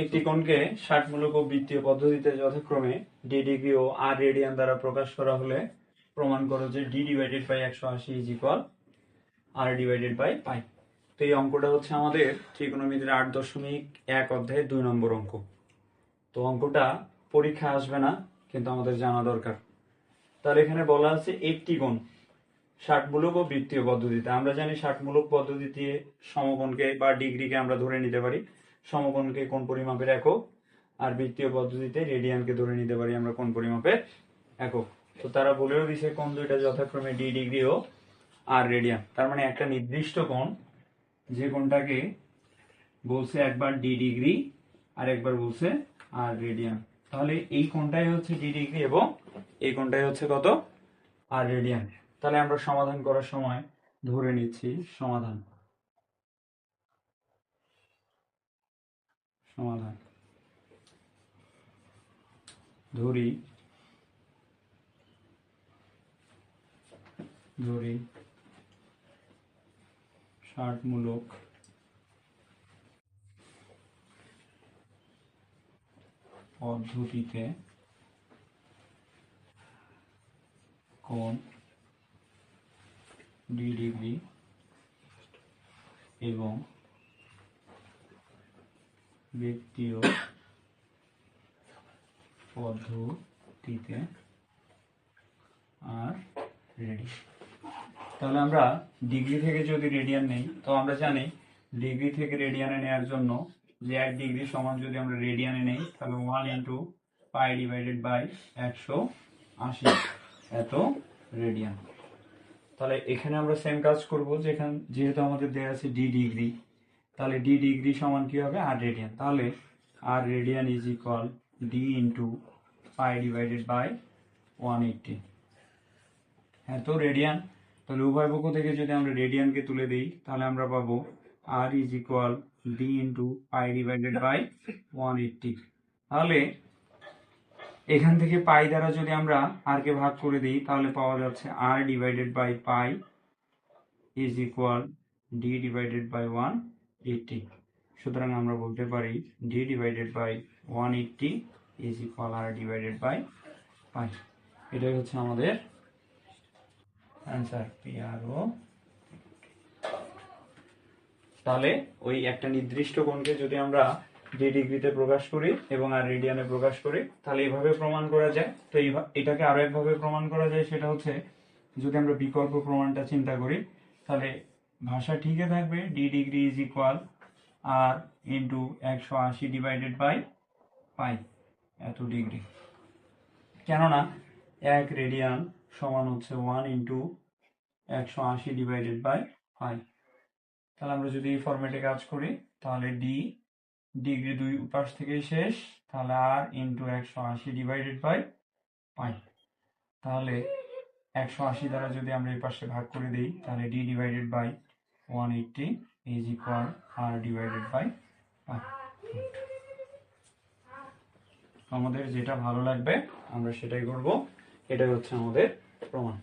একটি কোণকে ষাটমূলক ও বৃত্তীয় পদ্ধতিতে যথাক্রমে ডি ডিগ্রি ও আর রেডিয়ান দ্বারা প্রকাশ করা হলে প্রমাণ করো যে ডি ডিভাইডেড বাই একশো আশি is equal R divided by pi তো এই অঙ্কটা হচ্ছে আমাদের ত্রিকোণমিতির আট দশমিক এক অধ্যায়ের দুই নম্বর অঙ্ক। তো অঙ্কটা পরীক্ষা আসবে না, কিন্তু আমাদের জানা দরকার। তাহলে এখানে বলা আছে একটি কোণ ষাটমূলক ও বৃত্তীয় পদ্ধতিতে। আমরা জানি ষাটমূলক পদ্ধতিতে সমকোণকে বা ডিগ্রিকে আমরা ধরে নিতে পারি। সমকোণকে কোন পরিমাপের একক আর বৃত্তীয় পদ্ধতিতে রেডিয়ানকে ধরে নিতে পারি আমরা কোন পরিমাপের একক তো তারা বলেও দিছে কোন দুইটা যথাক্রমে ডি ডিগ্রি ও আর রেডিয়ান। তার মানে একটা নির্দিষ্ট কোণ, যে কোণটাকে বলছে একবার ডি ডিগ্রি আর একবার বলছে আর রেডিয়ান। তাহলে এই কোণটাই হচ্ছে ডি ডিগ্রি এবং এই কোণটাই হচ্ছে কত? R radian. তাহলে আমরা সমাধান করার সময় ধরে নিচ্ছি সমাধান। সমাধান। ধরি। ধরি। ষাটমূলক। পদ্ধতিতে কোণ ডিগ্রি এবং ব্যক্তিয় পদ্ধতিতে আর রেডি তাহলে আমরা ডিগ্রি থেকে যদি রেডিয়ান নেই, তো আমরা জানি ডিগ্রি থেকে রেডিয়ানে নেওয়ার জন্য যে এক ডিগ্রি সমান যদি আমরা রেডিয়ানে নেই, তাহলে one into pi divided by একশো আশি এত রেডিয়ান তাহলে এখানে আমরা সেম কাজ করব, যেখানে যেহেতু আমাদের দেওয়া আছে ডি ডিগ্রি তাহলে ডি ডিগ্রি সমান কি হবে? আর রেডিয়ান তাহলে R radian is equal D into pi divided by one eighty হ্যাঁ তো রেডিয়ান তাহলে উভয় পক্ষ থেকে যদি আমরা রেডিয়ানকে তুলে দিই, তাহলে আমরা পাবো R is equal D into pi divided by one eighty তাহলে এখান থেকে পাই দ্বারা যদি আমরা আর কে ভাগ করে দিই, তাহলে পাওয়া যাচ্ছে R divided by pi is equal D divided by one eighty সুতরাং আমরা বলতে পারি D divided by one eighty is equal R divided by pi এটাই হচ্ছে আমাদের অ্যান্সার পি আর ও তাহলে ওই একটা নির্দিষ্ট কোণকে যদি আমরা ডি ডিগ্রিতে প্রকাশ করি এবং আর রেডিয়ানে প্রকাশ করি, তাহলে এইভাবে প্রমাণ করা যায়। তো এটাকে আরও একভাবে প্রমাণ করা যায়, সেটা হচ্ছে যদি আমরা বিকল্প প্রমাণটা চিন্তা করি, তাহলে ভাষা ঠিকই থাকবে D degree is equal R into একশো আশি ডিভাইডেড বাই পাই এত ডিগ্রি কেননা, এক রেডিয়ান সমান হচ্ছে ওয়ান ইন্টু একশো আশি ডিভাইডেড বাই পাই তাহলে আমরা যদি এই ফরম্যাটে কাজ করি, তাহলে ডি ডিগ্রি দুই পাশ থেকেই শেষ, তাহলে আর ইন্টু একশো আশি ডিভাইডেড বাই পাই তাহলে একশো আশি দ্বারা যদি আমরা এই পাশে ভাগ করে দিই, তাহলে D divided by one is equal r by pi আমাদের যেটা ভালো লাগবে, আমরা সেটাই করব। এটাই হচ্ছে আমাদের প্রমাণ।